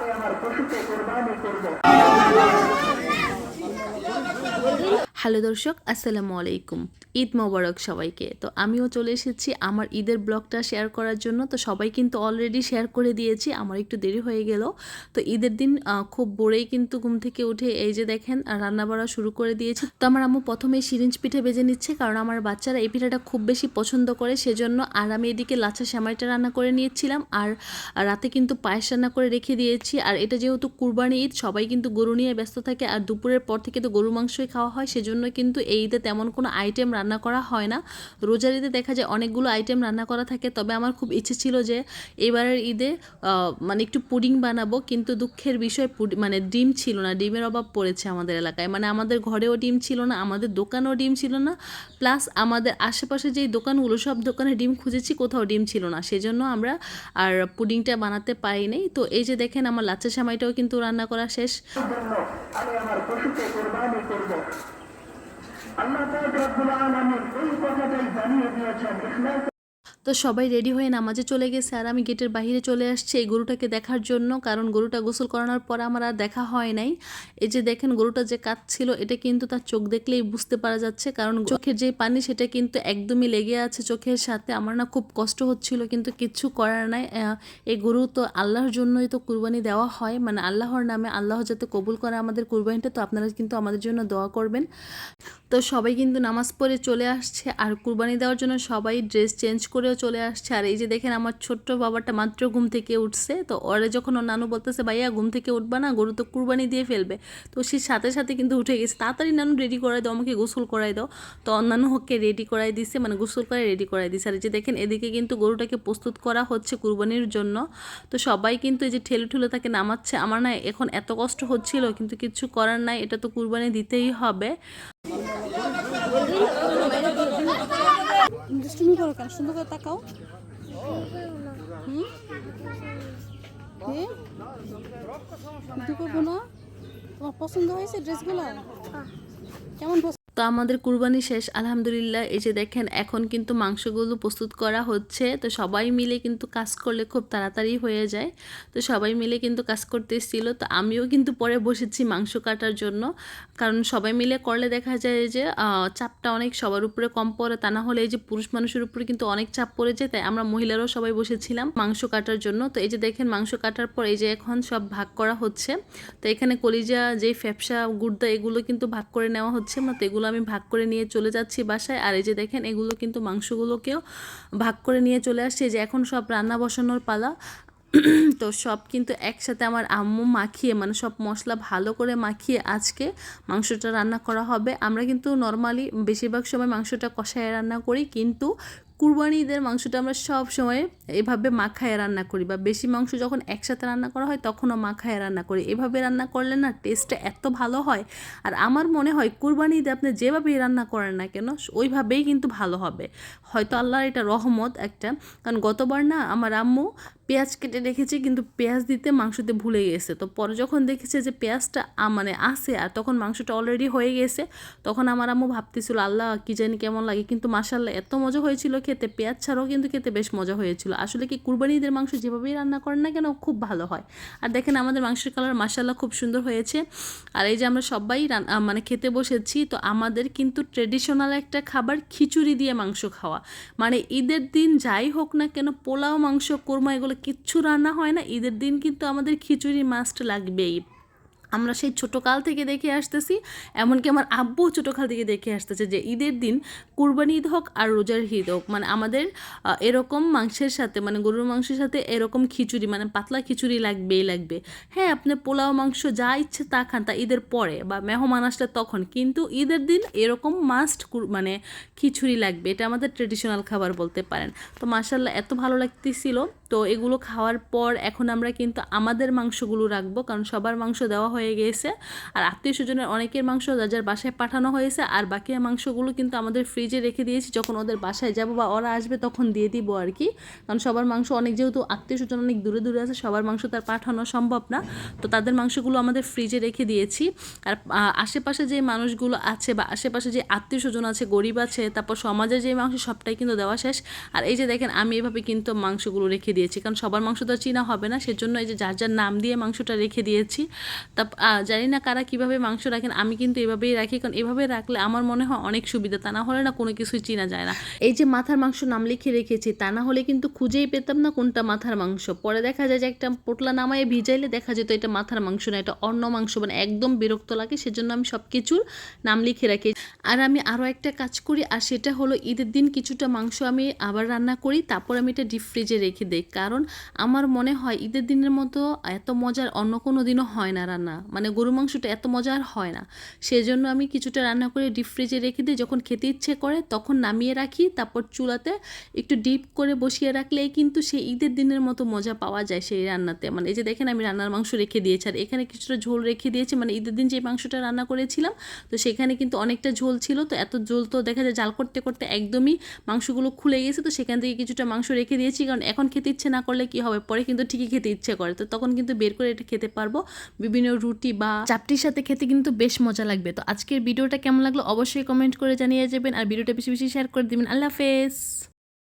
আমি আমার পশুকে কোরবানি করব। হ্যালো দর্শক, আসসালামু আলাইকুম। ঈদ মোবারক সবাইকে। তো আমিও চলে এসেছি আমার ঈদের ব্লগটা শেয়ার করার জন্য। তো সবাই কিন্তু অলরেডি শেয়ার করে দিয়েছি, আমার একটু দেরি হয়ে গেল। তো ঈদের দিন খুব ভোরেই কিন্তু ঘুম থেকে উঠে এই যে দেখেন রান্না বাড়া শুরু করে দিয়েছি। তো আমার আম্মু প্রথমে সিরিঞ্জ পিঠে বেজে নিচ্ছে, কারণ আমার বাচ্চারা এই পিঠাটা খুব বেশি পছন্দ করে, সেজন্য আর আমি এদিকে লাচ্ছা সেমাইটা রান্না করে নিয়েছিলাম। আর রাতে কিন্তু পায়েস রান্না করে রেখে দিয়েছি। আর এটা যেহেতু কুরবানি ঈদ, সবাই কিন্তু গরু নিয়ে ব্যস্ত থাকে। আর দুপুরের পর থেকে তো গরু মাংসই খাওয়া হয়, সেজন্য কিন্তু এই ঈদে তেমন কোনো আইটেম রান্না করা হয় না। রোজার ঈদে দেখা যায় অনেকগুলো আইটেম রান্না করা থাকে, তবে আমার খুব ইচ্ছে ছিল যে এবারের ঈদে মানে একটু পুডিং বানাবো, কিন্তু দুঃখের বিষয় মানে ডিম ছিল না, ডিমের অভাব পড়েছে আমাদের এলাকায়। মানে আমাদের ঘরেও ডিম ছিল না, আমাদের দোকানেও ডিম ছিল না, প্লাস আমাদের আশেপাশে যেই দোকানগুলো, সব দোকানে ডিম খুঁজেছি, কোথাও ডিম ছিল না। সেজন্য আমরা আর পুডিংটা বানাতে পারি নাই। তো এই যে দেখেন, আমার লাচ্চা সামাইটাও কিন্তু রান্না করা শেষ। আমি আমার পশুকে কোরবানি করব। আল্লাহ রব্বুল আলামিন এই কথাটাই জানিয়ে দিয়েছেন ইখলাস তো সবাই রেডি হয়ে নামাজে চলে গেছে আর আমি গেটের বাইরে চলে আসছি এই গরুটাকে দেখার জন্য। কারণ গরুটা গোসল করানোর পর আমার আর দেখা হয় নাই। এই যে দেখেন গরুটা যে কাঁদছিল, এটা কিন্তু তার চোখ দেখলেই বুঝতে পারা যাচ্ছে। কারণ চোখের যে পানি, সেটা কিন্তু একদমই লেগে আছে চোখের সাথে। আমার না খুব কষ্ট হচ্ছিল, কিন্তু কিচ্ছু করার নাই। এই গরু তো আল্লাহর জন্যই তো কুরবানি দেওয়া হয়। মানে আল্লাহর নামে আল্লাহ যাতে কবুল করে আমাদের কুরবানিটা, তো আপনারা কিন্তু আমাদের জন্য দোয়া করবেন। তো সবাই কিন্তু নামাজ পড়ে চলে আসছে। আর কুরবানি দেওয়ার জন্য সবাই ড্রেস চেঞ্জ করেও চলে আসছে। আর এই যে দেখেন আমার ছোট্ট বাবাটা মাত্র ঘুম থেকে উঠছে। তো ওরে যখন ওর নানু বলতেছে, ভাইয়া, ঘুম থেকে উঠবা না, গরু তো কুরবানি দিয়ে ফেলবে। তো সে সাথে সাথে কিন্তু উঠে গেছে। তাড়াতাড়ি নানু রেডি করাই দাও, আমাকে গোসল করাই দাও। তো অন্যান্য হককে রেডি করাই দিছে মানে গোসল করে রেডি করাই দিছে। আর এই যে দেখেন, এদিকে কিন্তু গরুটাকে প্রস্তুত করা হচ্ছে কুরবানির জন্য। তো সবাই কিন্তু এই যে ঠেলে ঠুলে তাকে নামাচ্ছে। আমার না এখন এত কষ্ট হচ্ছিল, কিন্তু কিছু করার নাই। এটা তো কুরবানি দিতেই হবে। দুষ্টুমি করো কেন? সুন্দর করে তাকাও। হুম? করব না তোমার পছন্দ হয়েছে ড্রেসগুলো? কেমন পছন্দ? তো আমাদের কুরবানি শেষ, আলহামদুলিল্লাহ। এই যে দেখেন, এখন কিন্তু মাংসগুলো প্রস্তুত করা হচ্ছে। তো সবাই মিলে কিন্তু কাজ করলে খুব তাড়াতাড়ি হয়ে যায়। তো সবাই মিলে কিন্তু কাজ করতে এসেছিল। তো আমিও কিন্তু পরে বসেছি মাংস কাটার জন্য। কারণ সবাই মিলে করলে দেখা যায় যে চাপটা অনেক সবার উপরে কম পড়ে। তা না হলে এই যে পুরুষ মানুষের উপরে কিন্তু অনেক চাপ পড়ে যায়। তাই আমরা মহিলারাও সবাই বসেছিলাম মাংস কাটার জন্য। তো এই যে দেখেন, মাংস কাটার পর এই যে এখন সব ভাগ করা হচ্ছে। তো এখানে কলিজা যে ফ্যাপসা গুর্দা এগুলো কিন্তু ভাগ করে নেওয়া হচ্ছে। তো এগুলো আমি ভাগ করে নিয়ে চলে যাচ্ছি বাসায়। আর এই যে দেখেন, এগুলো কিন্তু মাংসগুলোকেও ভাগ করে নিয়ে চলে আসছে। যে এখন সব রান্না বসানোর পালা। তো সব কিন্তু একসাথে আমার আম্মু মাখিয়ে মানে সব মশলা ভালো করে মাখিয়ে আজকে মাংসটা রান্না করা হবে। আমরা কিন্তু নর্মালি বেশিরভাগ সময় মাংসটা কষায় রান্না করি, কিন্তু কুরবানি ঈদের মাংসটা আমরা সব সময় এভাবে মাখায় রান্না করি বা বেশি মাংস যখন একসাথে রান্না করা হয় তখনও মাখায় রান্না করি। এভাবে রান্না করলে না টেস্টটা এত ভালো হয়। আর আমার মনে হয় কুরবানি ঈদে আপনি যেভাবেই রান্না করেন না কেন, ওইভাবেই কিন্তু ভালো হবে। হয়তো আল্লাহর এটা রহমত একটা। কারণ গতবার না আমার আম্মু পেঁয়াজ কেটে রেখেছে, কিন্তু পেঁয়াজ দিতে মাংসতে ভুলে গেছে। তো পরে যখন দেখেছে যে পেঁয়াজটা মানে আছে আর তখন মাংসটা অলরেডি হয়ে গেছে, তখন আমার আম্মু ভাবতেছিল, আল্লাহ, কি জানি কেমন লাগে। কিন্তু মাসাল্লাহ এত মজা হয়েছিল খেতে। পেঁয়াজ ছাড়াও কিন্তু খেতে বেশ মজা হয়েছিল। আসলে কি কুরবানি ঈদের মাংস যেভাবেই রান্না করেন না কেন, খুব ভালো হয়। আর দেখেন আমাদের মাংসের কালার মাসাল্লাহ খুব সুন্দর হয়েছে। আর এই যে আমরা সবাই মানে খেতে বসেছি, তো আমাদের কিন্তু ট্রেডিশনাল একটা খাবার খিচুড়ি দিয়ে মাংস খাওয়া। মানে ঈদের দিন যাই হোক না কেন, পোলাও, মাংস, কোরমা, এগুলো কিচ্ছু রান্না হয় না ঈদের দিন কিন্তু আমাদের খিচুড়ি মাস্ট লাগবেই। আমরা সেই ছোটোকাল থেকে দেখে আসতেছি, এমনকি আমার আব্বু ছোটোকাল থেকে দেখে আসতেছে যে ঈদের দিন কুরবানি ঈদ হোক আর রোজার ঈদ হোক মানে আমাদের এরকম মাংসের সাথে মানে গরুর মাংসের সাথে এরকম খিচুড়ি মানে পাতলা খিচুড়ি লাগবেই লাগবে। হ্যাঁ আপনি পোলাও, মাংস যা ইচ্ছে তা খান, তা ঈদের পরে বা মেহমান আসলে তখন, কিন্তু ঈদের দিন এরকম মাস্ট মানে খিচুড়ি লাগবে, এটা আমাদের ট্রেডিশনাল খাবার বলতে পারেন। তো মাসাল্লাহ এত ভালো লাগতেছিল। তো এগুলো খাওয়ার পর এখন আমরা কিন্তু আমাদের মাংসগুলো রাখব, কারণ সবার মাংস দেওয়া হয়ে গেছে। আর আত্মীয় স্বজনের অনেকের মাংস যার যার বাসায় পাঠানো হয়েছে, আর বাকি মাংসগুলো কিন্তু আমাদের ফ্রিজে রেখে দিয়েছি। যখন ওদের বাসায় যাব বা ওরা আসবে তখন দিয়ে দিব আর কি। কারণ সবার মাংস অনেক যেহেতু আত্মীয় স্বজন অনেক দূরে দূরে আছে, সবার মাংস তার পাঠানো সম্ভব না। তো তাদের মাংসগুলো আমাদের ফ্রিজে রেখে দিয়েছি। আর আশেপাশে যে মানুষগুলো আছে বা আশেপাশে যে আত্মীয় স্বজন আছে, গরিব আছে, তারপর সমাজে যে মাংস সবটাই কিন্তু দেওয়া শেষ। আর এই যে দেখেন, আমি এভাবে কিন্তু মাংসগুলো রেখে দিয়েছি। কারণ সবার মাংস তো চেনা হবে না, সেজন্য এই যে যার যার নাম দিয়ে মাংসটা রেখে দিয়েছি। তা জানি না কারা কীভাবে মাংস রাখেন, আমি কিন্তু এভাবেই রাখি, কারণ এভাবে রাখলে আমার মনে হয় অনেক সুবিধা। তা না হলে না কোনো কিছুই চেনা যায় না। এই যে মাথার মাংস নাম লিখে রেখেছি, তা না হলে কিন্তু খুঁজেই পেতাম না কোনটা মাথার মাংস। পরে দেখা যায় যে একটা পোটলা নামায় ভিজাইলে দেখা যেত এটা মাথার মাংস না, এটা অন্য মাংস মানে একদম বিরক্ত লাগে, সেজন্য আমি সব কিছুর নাম লিখে রাখি। আর আমি আরও একটা কাজ করি, আর সেটা হলো ঈদের দিন কিছুটা মাংস আমি আবার রান্না করি, তারপর আমি এটা ডিপ ফ্রিজে রেখে দিই। কারণ আমার মনে হয় ঈদের দিনের মতো এত মজার অন্য কোনো দিনও হয় না রান্না। মানে গরু মাংসটা এত মজার হয় না। সেজন্য আমি কিছুটা রান্না করে ডিপ ফ্রিজে রেখে দিই। যখন খেতে ইচ্ছে করে তখন নামিয়ে রাখি। তারপর চুলাতে একটু ডিপ করে বসিয়ে রাখলেই কিন্তু সেই ঈদের দিনের মতো মজা পাওয়া যায় সেই রান্নাতে। মানে এই যে দেখেন আমি রান্নার মাংস রেখে দিয়েছি। আর এখানে কিছুটা ঝোল রেখে দিয়েছি। মানে ঈদের দিন যে মাংসটা রান্না করেছিলাম, তো সেখানে কিন্তু অনেকটা ঝোল ছিল। তো এত ঝোল তো দেখা যায় জাল করতে করতে একদমই মাংসগুলো খুলে গেছে। তো সেখান থেকে কিছুটা মাংস রেখে দিয়েছি। কারণ এখন খেতে ইচ্ছে না করলে কি হবে? পরে কিন্তু ঠিকই খেতে ইচ্ছে করে। তো তখন কিন্তু বের করে এটা খেতে পারব। বিভিন্ন রুটি বা চাপটির সাথে খেতে কিন্তু বেশ মজা লাগবে। তো আজকের ভিডিওটা কেমন লাগল অবশ্যই কমেন্ট করে জানিয়ে যাবেন। আর ভিডিওটা বেশি বেশি শেয়ার করে দিবেন। আল্লাহ হাফেজ।